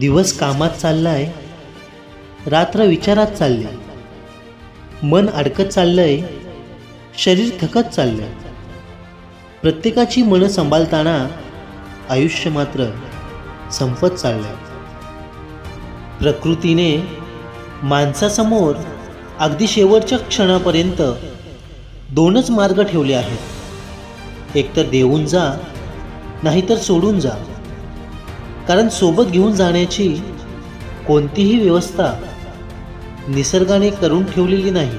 दिवस कामात चाललाय रात्र विचारात चालली मन अडकत चाललंय शरीर थकत चाललंय. प्रत्येकाची मनं सांभाळताना आयुष्य मात्र संपत चाललंय. प्रकृतीने माणसासमोर अगदी शेवटच्या क्षणापर्यंत दोनच मार्ग ठेवले आहेत. एकतर देऊन जा नाहीतर सोडून जा. कारण सोबत घेऊन जाण्याची कोणतीही व्यवस्था निसर्गाने करून ठेवलेली नाही.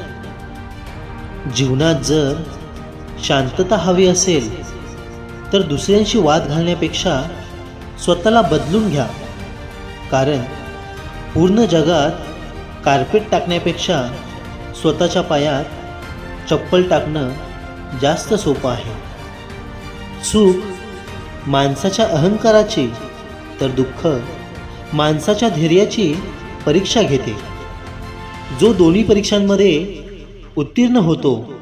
जीवनात जर शांतता हवी असेल तर दुसऱ्यांशी वाद घालण्यापेक्षा स्वतःला बदलून घ्या. कारण पूर्ण जगात कार्पेट टाकण्यापेक्षा स्वतःच्या पायात चप्पल टाकणं जास्त सोपं आहे. सुख माणसाच्या अहंकाराची तर दुःख माणसाच्या धैर्याची परीक्षा घेते. जो दोन्ही परीक्षांमध्ये उत्तीर्ण होतो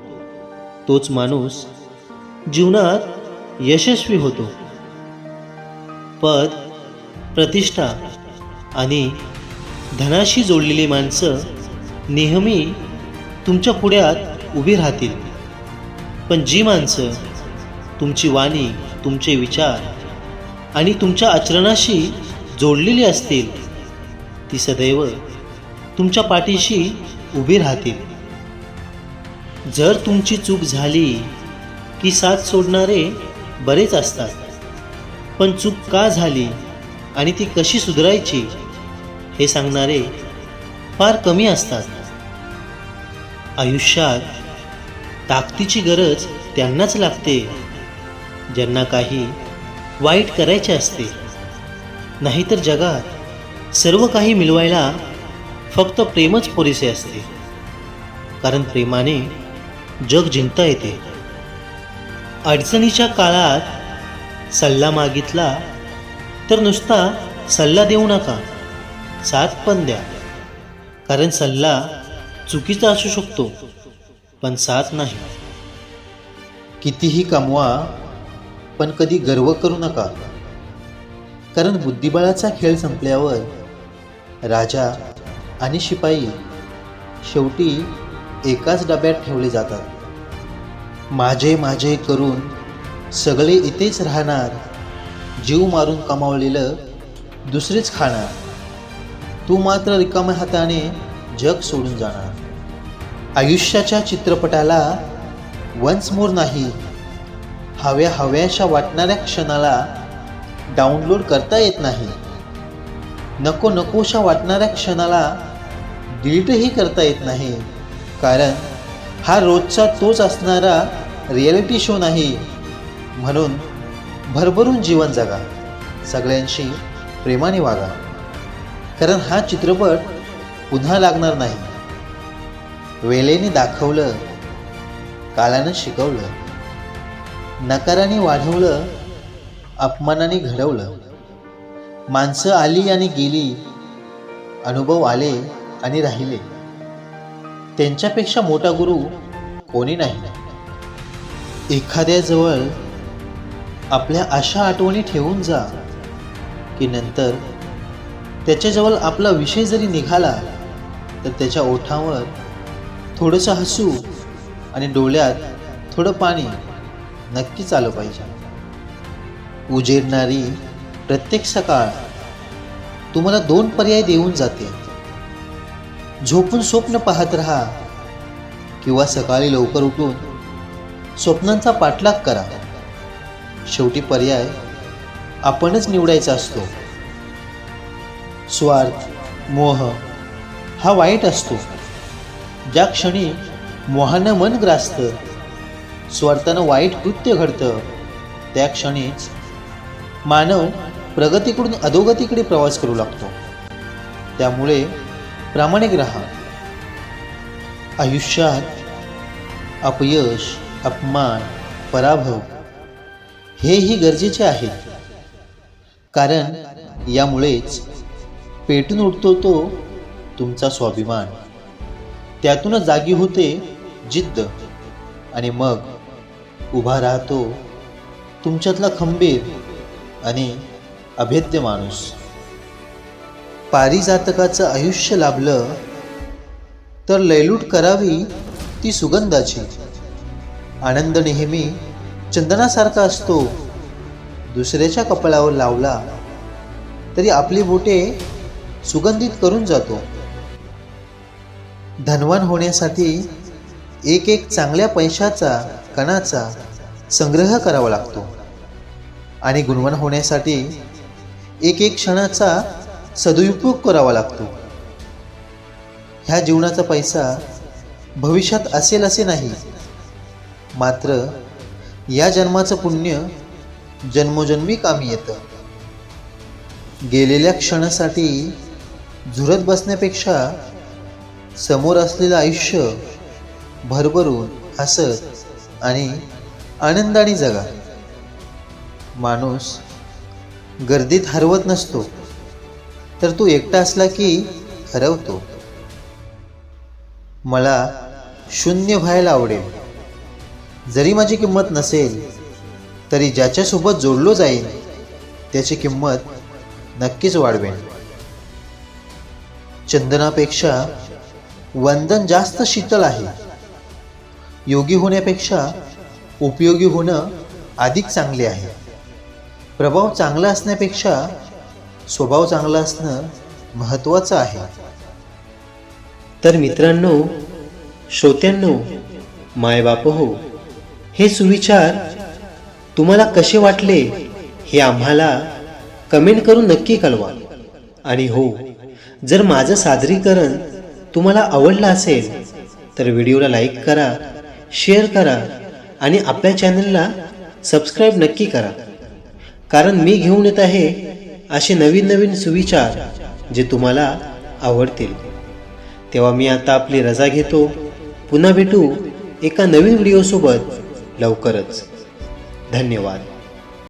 तोच माणूस जीवनात यशस्वी होतो. पद प्रतिष्ठा आणि धनाशी जोडलेली माणसं नेहमी तुमच्या पुढ्यात उभी राहतील. पण जी माणसं तुमची वाणी तुमचे विचार आणि तुमच्या आचरणाशी जोडलेली असतील ती सदैव तुमच्या पाठीशी उभी राहतील. जर तुमची चूक झाली की साथ सोडणारे बरेच असतात पण चूक का झाली आणि ती कशी सुधारायची हे सांगणारे फार कमी असतात. आयुष्यात ताकदीची गरज त्यांनाच लागते ज्यांना काही वाईट करायचे असते. नाहीतर जगात सर्व काही मिळवायला फक्त प्रेमच पुरेसे असते. कारण प्रेमाने जग जिंकता येते. अडचणीच्या काळात सल्ला मागितला तर नुसता सल्ला देऊ नका. साथ पण द्या. कारण सल्ला चुकीचा असू शकतो पण साथ नाही. कितीही कमवा पण कधी गर्व करू नका. कारण बुद्धिबळाचा खेळ संपल्यावर राजा आणि शिपाई शेवटी एकाच डब्यात ठेवले जातात. माझे माझे करून सगळे इथेच राहणार जीव मारून कमावलेलं दुसरेच खाणार. तू मात्र रिकाम्या हाताने जग सोडून जाणार. आयुष्याच्या चित्रपटाला वन्स मोर नाही हव्या हव्याशा वाटणाऱ्या क्षणाला डाउनलोड करता येत नाही. नको नकोशा वाटणाऱ्या क्षणाला डिलीटही करता येत नाही. कारण हा रोजचा तोच असणारा रियालिटी शो नाही. म्हणून भरभरून जीवन जगा. सगळ्यांशी प्रेमाने वागा. कारण हा चित्रपट पुन्हा लागणार नाही. वेळेने दाखवलं काळानं शिकवलं. नकाराने वाढवलं अपमानाने घडवलं. माणसं आली आणि गेली अनुभव आले आणि राहिले. त्यांच्यापेक्षा मोठा गुरु कोणी नाही. एखाद्याजवळ आपल्या अशा आठवणी ठेवून जा की नंतर त्याच्याजवळ आपला विषय जरी निघाला तर त्याच्या ओठावर थोडंसं हसू आणि डोळ्यात थोडं पाणी नक्कीच आलं पाहिजे. उजेडणारी प्रत्येक सकाळ तुम्हाला दोन पर्याय देऊन जाते. झोपून स्वप्न पाहत राहा किंवा सकाळी लवकर उठून स्वप्नांचा पाठलाग करा. शेवटी पर्याय आपणच निवडायचा असतो. स्वार्थ मोह हा वाईट असतो. ज्या क्षणी मोहानं मन ग्रासतं स्वार्थानं वाईट कृत्य घडतं. त्या क्षणीच मानव प्रगतीकडून अधोगतीकडे प्रवास करू लागतो. त्यामुळे प्रामाणिक राहा. आयुष्यात अपयश अपमान पराभव हेही गरजेचे आहे. कारण यामुळेच पेटून उठतो तो तुमचा स्वाभिमान. त्यातूनच जागी होते जिद्द आणि मग उभा राहतो तुमच्यातला खंबीर आणि अभेद्य माणूस. पारिजातकाचं आयुष्य लाभलं तर लयलूट करावी ती सुगंधाची. आनंद नेहमी चंदनासारखा असतो दुसऱ्याच्या कपाळावर लावला तरी आपली बोटे सुगंधित करून जातो. धनवान होण्यासाठी एक एक चांगल्या पैशाचा कणाचा संग्रह करावा लागतो. आणि गुणवान होण्यासाठी एक एक क्षणाचा सदुपयोग करावा लागतो. ह्या जीवनाचा पैसा भविष्यात असेल असे नाही. मात्र या जन्माचं पुण्य जन्मोजन्मी कामी येतं. गेलेल्या क्षणासाठी झुरत बसण्यापेक्षा समोर असलेलं आयुष्य भरभरून हसत आणि आनंदाने जगा. माणूस गर्दीत हरवत नसतो तर तू एकटा असला की हरवतो. मला शून्य व्हायला आवडेल. जरी माझी किंमत नसेल तरी ज्याच्यासोबत जोडलो जाईल त्याची किंमत नक्कीच वाढवेल चंदनापेक्षा वंदन जास्त शीतल आहे. योगी होण्यापेक्षा उपयोगी होणं अधिक चांगले आहे. प्रभाव चांगला असण्यापेक्षा स्वभाव चांगला असणं महत्त्वाचं आहे. तर मित्रांनो श्रोत्यांनो मायबाप हो हे सुविचार तुम्हाला कसे वाटले हे आम्हाला कमेंट करून नक्की कळवा. आणि हो जर माझं सादरीकरण तुम्हाला आवडलं असेल तर व्हिडिओला लाईक करा शेअर करा आणि आपल्या चॅनलला सबस्क्राईब नक्की करा. कारण मी घेऊन येत आहे असे नवीन नवीन सुविचार जे तुम्हाला आवडतील. तेव्हा मी आता आपली रजा घेतो. पुन्हा भेटू एका नवीन व्हिडिओसोबत लवकरच. धन्यवाद.